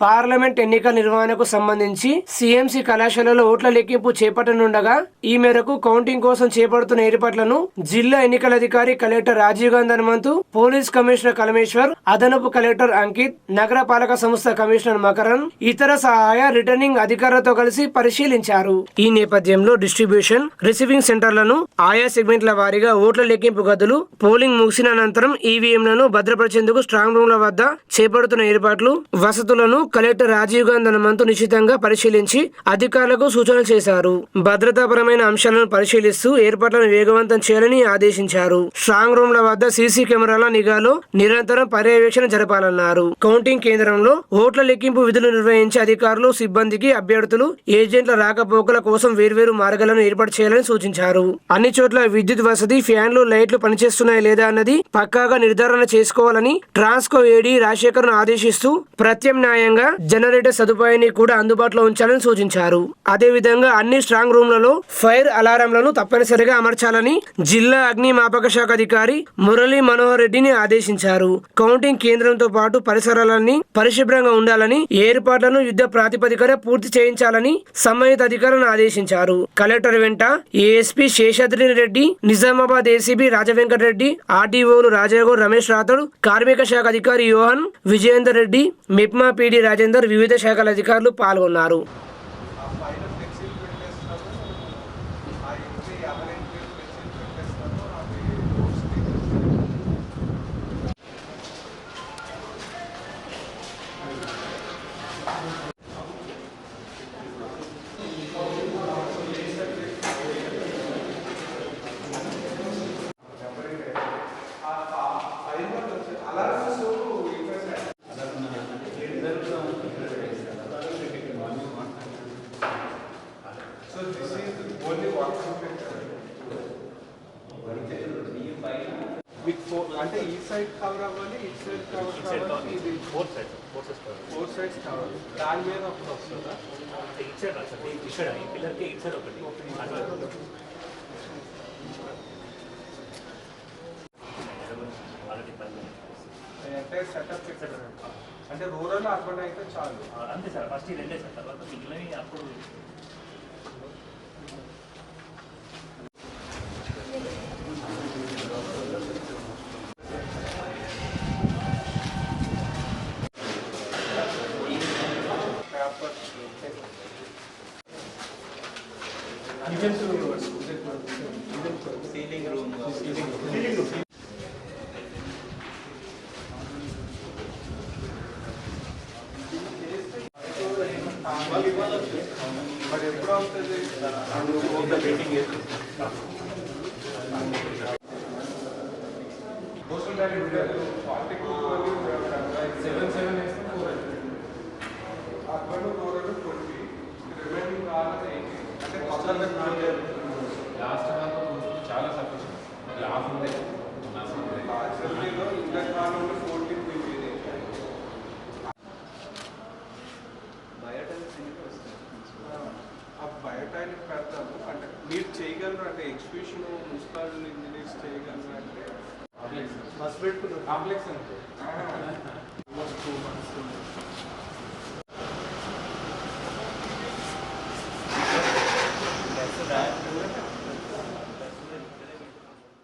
Parliament ఎన్నికల నిర్వహణకు సంబంధించి సిఎంసి కళాశాలలో ఓట్ల లెక్కింపు చేపట్టనుండగా ఈ మేరకు కౌంటింగ్ కోసం చేపడుతున్న ఏర్పాట్లను జిల్లా ఎన్నికల అధికారి collector Rajiv Gandhi Hanumanthu police commissioner Kalmeshwar అదనపు కలెక్టర్ అంకిత్ నగరపాలక సంస్థ కమిషనర్ మకరన్ ఇతర సహాయ రిటర్నింగ్ అధికారులతో కలిసి పరిశీలించారు. ఈ నేపథ్యంలో డిస్ట్రిబ్యూషన్ రిసీవింగ్ సెంటర్లను ఆయా సెగ్మెంట్ల వారీగా ఓట్ల లెక్కింపు గదులు పోలింగ్ ముగిసిన అనంతరం ఈవీఎంలను భద్రపరిచేందుకు స్ట్రాంగ్ రూమ్ల వద్ద చేపడుతున్న ఏర్పాట్లు వసతులను కలెక్టర్ రాజీవ్ గాంధీ హనుమంతు నిశ్చితంగా పరిశీలించి అధికారులకు సూచనలు చేశారు. భద్రతాపరమైన అంశాలను పరిశీలిస్తూ ఏర్పాట్లను వేగవంతం చేయాలని ఆదేశించారు. స్ట్రాంగ్ రూమ్ల వద్ద సీసీ కెమెరాల నిఘాలో నిరంతరం పర్యవేక్షణ జరపాలన్నారు. కౌంటింగ్ కేంద్రంలో ఓట్ల లెక్కింపు విధులు నిర్వహించే అధికారులు సిబ్బందికి అభ్యర్థులు ఏజెంట్ల రాకపోకల కోసం వేర్వేరు మార్గాలను ఏర్పాటు చేయాలని సూచించారు. అన్ని చోట్ల విద్యుత్ వసతి ఫ్యాన్లు లైట్లు పనిచేస్తున్నాయా లేదా అన్నది పక్కాగా నిర్ధారణ చేసుకోవాలని ట్రాన్స్కో ఏడీ రాజశేఖర్ను ఆదేశిస్తూ ప్రత్యామ్నాయంగా జనరేటర్ సదుపాయాన్ని కూడా అందుబాటులో ఉంచాలని సూచించారు. అదేవిధంగా అన్ని స్ట్రాంగ్ రూమ్లలో ఫైర్ అలారంలను తప్పనిసరిగా అమర్చాలని జిల్లా అగ్నిమాపక శాఖ అధికారి మురళీ మనోహర్ రెడ్డిని ఆదేశించారు. కౌంటింగ్ కేంద్రంతో పాటు పరిసరాలన్నీ పరిశుభ్రంగా ఉండాలని ఏర్పాట్లను యుద్ధ ప్రాతిపదికన పూర్తి చేయించాలని సంబంధిత అధికారులను ఆదేశించారు. కలెక్టర్ వెంట ఏఎస్పీ శేషాద్రి రెడ్డి నిజామాబాద్ ఏసీబీ రాజవెంకటరెడ్డి ఆర్డీఓలు రాజాగౌడ్ రమేష్ రాథోడ్ కార్మిక శాఖ అధికారి యోహన్ విజయేందర్ రెడ్డి మిప్మా పీడి రాజేందర్ వివిధ శాఖల అధికారులు పాల్గొన్నారు. So this is only walking మీకు ఫోర్ అంటే ఈ సైడ్ కవర్ అవ్వాలి ఈ సైడ్ కవర్ కావాలి ఇది four side four sides four sides కావాలి. దాని మీద ఒకటి వస్తుందా? ఇటు సైడ్ రాదు సార్ ఈ పిల్లర్కి ఇటు సైడ్ ఒకటి. అంటే సెటప్ అంటే రూరల్ అర్బన్ అయితే చాలు. అంతే సార్ ఫస్ట్ ఈ రెండే సార్ తర్వాత మిగిలినవి అప్పుడు సీలింగ్ రూమ్ మరి ఎప్పుడు అవుతుంది కోస్టల్ డాడీ సెవెన్ సెవెన్ వేస్తే ఫోర్ ట్వంటీ ఆయన పెడతాము. అంటే మీరు చేయగలరు? అంటే ఎగ్జిక్యూషన్ మున్సిపల్ ఇంజనీర్స్ చేయగలరు అంటే? పెట్టుకున్నాం కాంప్లెక్స్ అంటే టూ మంత్స్